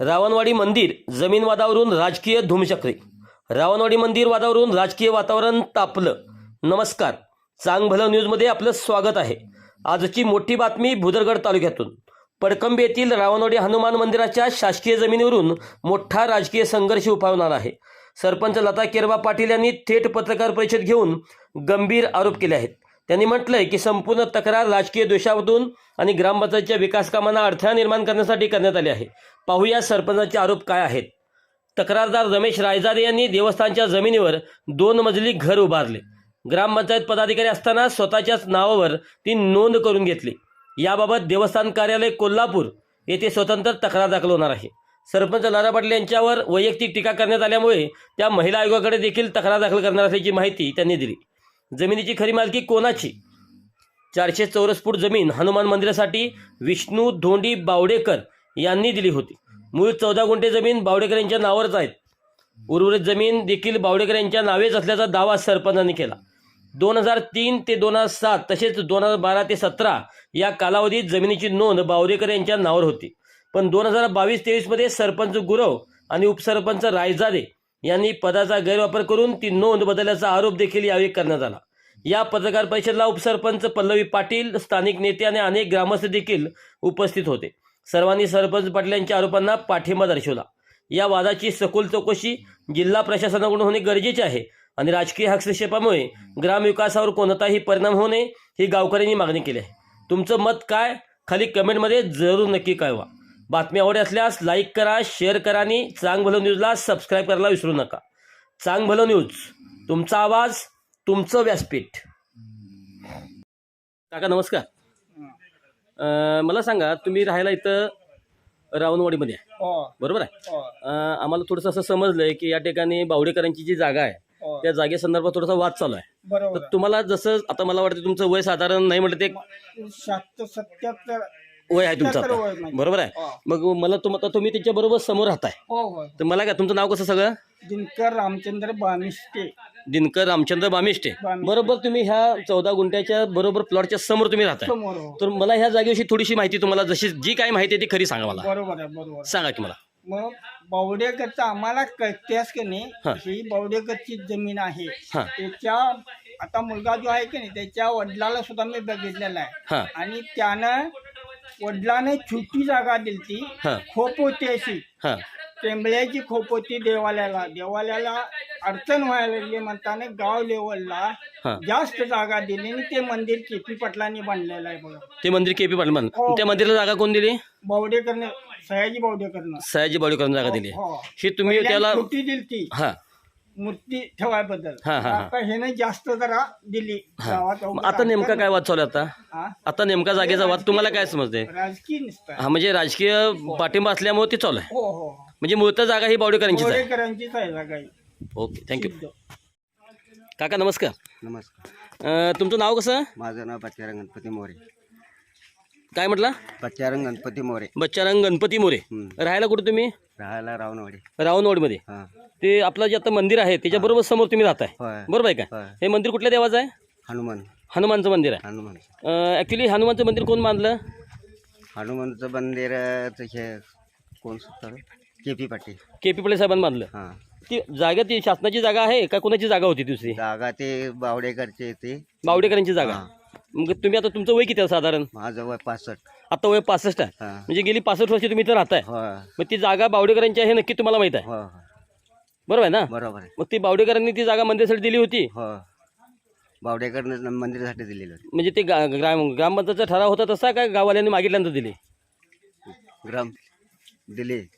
रावणवाडी मंदिर जमीन वादावरून राजकीय धूमचक्री. रावणवाडी मंदिर वादावरून राजकीय वातावरण तापलं. नमस्कार. चांगभलं न्यूजमध्ये आपलं स्वागत आहे. आजची मोठी बातमी भुदरगड तालुक्यातून. पडकंबी येथील रावणवाडी हनुमान मंदिराच्या शासकीय जमिनीवरून मोठा राजकीय संघर्ष उफावणार आहे. सरपंच लता केरबा पाटील यांनी थेट पत्रकार परिषद घेऊन गंभीर आरोप केले आहेत. त्यांनी म्हटलंय की संपूर्ण तक्रार राजकीय द्वेषातून आणि ग्रामपंचायतच्या विकास कामांना अडथळा निर्माण करण्यासाठी करण्यात आली आहे. पाहूया सरपंचाचे आरोप काय आहेत. तक्रारदार रमेश रायजारे यांनी देवस्थानच्या जमिनीवर दोन मजली घर उभारले. ग्रामपंचायत पदाधिकारी असताना स्वतःच्याच नावावर ती नोंद करून घेतली. याबाबत देवस्थान कार्यालय कोल्हापूर येथे स्वतंत्र तक्रार दाखल होणार आहे. सरपंच लारा पाटील यांच्यावर वैयक्तिक टीका करण्यात आल्यामुळे त्या महिला आयोगाकडे देखील तक्रार दाखल करणार असल्याची माहिती त्यांनी दिली. जमिनीची खरी मालकी कोणाची? चारशे चौरस फूट जमीन हनुमान मंदिरासाठी विष्णू धोंडी बावडेकर यांनी दिली होती. मूळ चौदा गुंठे जमीन बावडेकर यांच्या नावावरच आहेत. उर्वरित जमीन देखील बावडेकर यांच्या नावेच असल्याचा दावा सरपंचांनी केला. दोन हजार तीन ते दोन हजार सात तसेच दोन हजार बारा ते सतरा या कालावधीत जमिनीची नोंद बावडेकर यांच्या नावावर होती. पण दोन हजार बावीस तेवीसमध्ये सरपंच गुरव आणि उपसरपंच रायजादे यांनी पदाचा गैरवापर करून ती नोंद बदलल्याचा आरोप देखील यावेळी करण्यात आला. या पत्रकार परिषदेला उपसरपंच पल्लवी पाटील स्थानिक नेते आणि अनेक ग्रामस्थ देखील उपस्थित होते. सर्वांनी सरपंच पाटील यांच्या आरोपांना पाठिंबा दर्शवला. या वादाची सखोल चौकशी जिल्हा प्रशासनाकडून होणे गरजेचे आहे आणि राजकीय हस्तक्षेपामुळे ग्रामविकासावर कोणताही परिणाम होणे ही गावकऱ्यांनी मागणी केली आहे. तुमचं मत काय? खाली कमेंटमध्ये जरूर नक्की कळवा. बातमी आवडली असल्यास लाईक करा शेअर करा आणि चांग भलं न्यूजला सबस्क्राईब करायला विसरू नका. चांग भलं न्यूज. तुमचा आवाज तुमचं व्यासपीठ. काका नमस्कार. अं, मला सांगा तुम्ही राहायला इथं रावणवाडीमध्ये आहे. हो. बरोबर आहे? हो. अं, आम्हाला थोडंसं असं समजलंय की या ठिकाणी बावडेकरांची जी जागा आहे हो. त्या जागेसंदर्भात थोडासा वाद चालू आहे. बरोबर तर तुम्हाला जसं आता मला वाटतं तुमचं वय साधारण नाही म्हटलं ते. शहात्तर सत्याहत्तर वय आहे तुमचं आता. बरोबर आहे. हो. मग मला तुम आता तुम्ही त्यांच्या बरोबर समोर राहताय. हो हो. तर मला काय तुमचं नाव कसं सगळं? दिनकर रामचंद्र बामिष्टे दिनकर रामचंद्र बामिष्टे बामिष्टे. बरोबर तुम्ही ह्या चौदा गुंठ्याच्या बरोबर प्लॉटच्या समोर तुम्ही राहताय. समोर हो. तर मला ह्या जागेविषयी थोडीशी माहिती तुम्हाला जशी जी काही माहिती आहे ती खरी सांगा मला. बरोबर आहे बरोबर आहे. सांगा की मला. मग बावडेकरचं आम्हाला कळतेस की नाही हा. ही बावडेकरची जमीन आहे. हा. त्याच्या आता मुलगा जो आहे की नाही त्याच्या वडिलाला सुद्धा मी बघितलेला आहे. हां. आणि त्यानं वडिलाने छोटी जागा दिलती हां. खोप होती अशी. हां. टेंबल्याची खोप होती देवाल्याला. देवाल्याला अडचण व्हायला लागली म्हणताना गाव लेवलला हां. जास्त जागा दिली आणि ते मंदिर केपी पाटलांनी बांधलेलं आहे बघा. ते मंदिर के पी पाटील हो. त्या मंदिराला जागा कोण दिली? बावडेकरने सयाजी बावडेकरनं. सयाजी बावडेकरांना जागा दिली. हो. ही तुम्ही त्याला छोटी दिली हां. मूर्ती ठेवायबद्दल. हा, हा, हा. आता ह्याने जास्त जरा दिली गावात मग आता नेमका काय वाद चालू आहे आता? हा? आता नेमका जागेचा वाद तुम्हाला काय समजते? राजकीय नसतं हा म्हणजे राजकीय पाठिंबा असल्यामुळे ते चालू आहे. हो हो म्हणजे मूळत जागा ही बावडेकरांचीच आहे. बावडेकरांचीच आहे जागा ही. ओके थँक्यू काका नमस्कार. नमस्कार. अं, तुमचं नाव कसं? माझं नाव बच्चारंग गणपती मोरे. काय म्हटलं? बच्चारंग गणपती मोरे. बच्चारंग गणपती मोरे. राहायला कुठे तुम्ही? राहायला रावणवाडी. रावणवाडीमध्ये. हां. ते आपलं जे आता मंदिर आहे त्याच्याबरोबर समोर तुम्ही राहताय. होय. बरोबर आहे का? होय. हे मंदिर कुठल्या देवाचं आहे? हनुमान. हनुमानचं मंदिर आहे. हनुमान. ॲक्च्युली हनुमानचं मंदिर कोण बांधलं? हनुमानचं मंदिर हे कोण सुद्धा? K P Patil. K P Pale साहेबांनी बांधलं. हां. ती जागा ती शासनाची जागा आहे का कोणाची जागा होती दुसरी? जागा ते बावडेकरचे ते. बावडेकरांची जागा. हां. मग तुम्ही आता तुमचं वय किती आहे साधारण? माझं वय पासष्ट. आता वय पासष्ट आहे. हां. म्हणजे गेली पासष्ट वर्ष तुम्ही इथं राहताय. होय मग ती जागा बावडेकरांची आहे हे नक्की तुम्हाला माहीत आहे. होय होय बरोबर आहे ना? बरोबर आहे. मग ती बावडेकरांनी ती जागा मंदिरासाठी दिली होती. हो. बावडेकरनं मंदिरासाठी दिलेलं होतं. म्हणजे ते गा- ग्राम ग्रामपंचायतचा ठराव होता तसा काय गाववाल्यांनी मागितल्यानंतर दिली? ग्राम दिले.